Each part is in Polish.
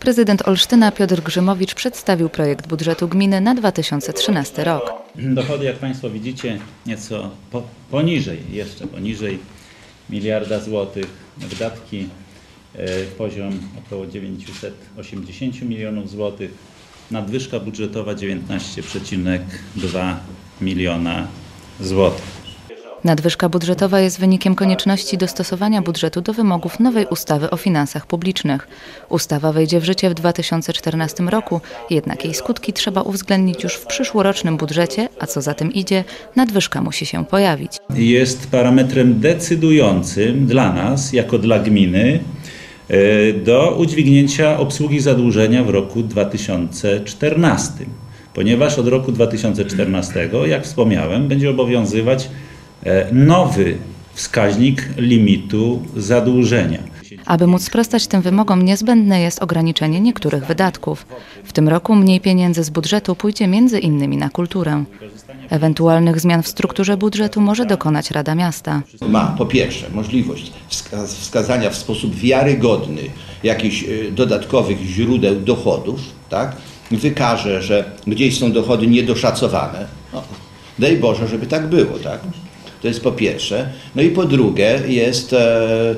Prezydent Olsztyna Piotr Grzymowicz przedstawił projekt budżetu gminy na 2013 rok. Dochody, jak Państwo widzicie, nieco po, poniżej, jeszcze poniżej miliarda złotych. Wydatki e, poziom około 980 milionów złotych. Nadwyżka budżetowa 19,2 miliona złotych. Nadwyżka budżetowa jest wynikiem konieczności dostosowania budżetu do wymogów nowej ustawy o finansach publicznych. Ustawa wejdzie w życie w 2014 roku, jednak jej skutki trzeba uwzględnić już w przyszłorocznym budżecie, a co za tym idzie, nadwyżka musi się pojawić. Jest parametrem decydującym dla nas, jako dla gminy, e, do udźwignięcia obsługi zadłużenia w roku 2014. Ponieważ od roku 2014, jak wspomniałem, będzie obowiązywać nowy wskaźnik limitu zadłużenia. Aby móc sprostać tym wymogom, niezbędne jest ograniczenie niektórych wydatków. W tym roku mniej pieniędzy z budżetu pójdzie między innymi na kulturę. Ewentualnych zmian w strukturze budżetu może dokonać Rada Miasta. ma po pierwsze możliwość wska- wskazania w sposób wiarygodny jakichś y, dodatkowych źródeł dochodów, tak? wykaże, że gdzieś są dochody niedoszacowane. No, daj Boże, żeby tak było. Tak? To jest po pierwsze. No i po drugie jest, e,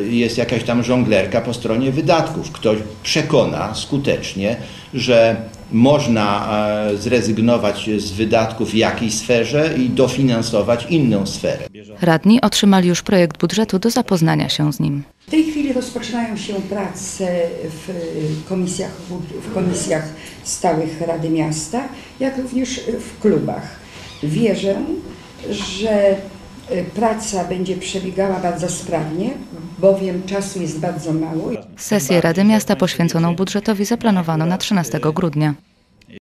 e, jest jakaś tam żonglerka po stronie wydatków. Ktoś przekona skutecznie, że można e, zrezygnować z wydatków w jakiejś sferze i dofinansować inną sferę. Radni otrzymali już projekt budżetu do zapoznania się z nim. W tej chwili rozpoczynają się prace w komisjach, w komisjach stałych Rady Miasta, jak również w klubach. Wierzę, że y, praca będzie przebiegała bardzo sprawnie, bowiem czasu jest bardzo mało. Sesję Rady Miasta poświęconą budżetowi zaplanowano na 13 grudnia.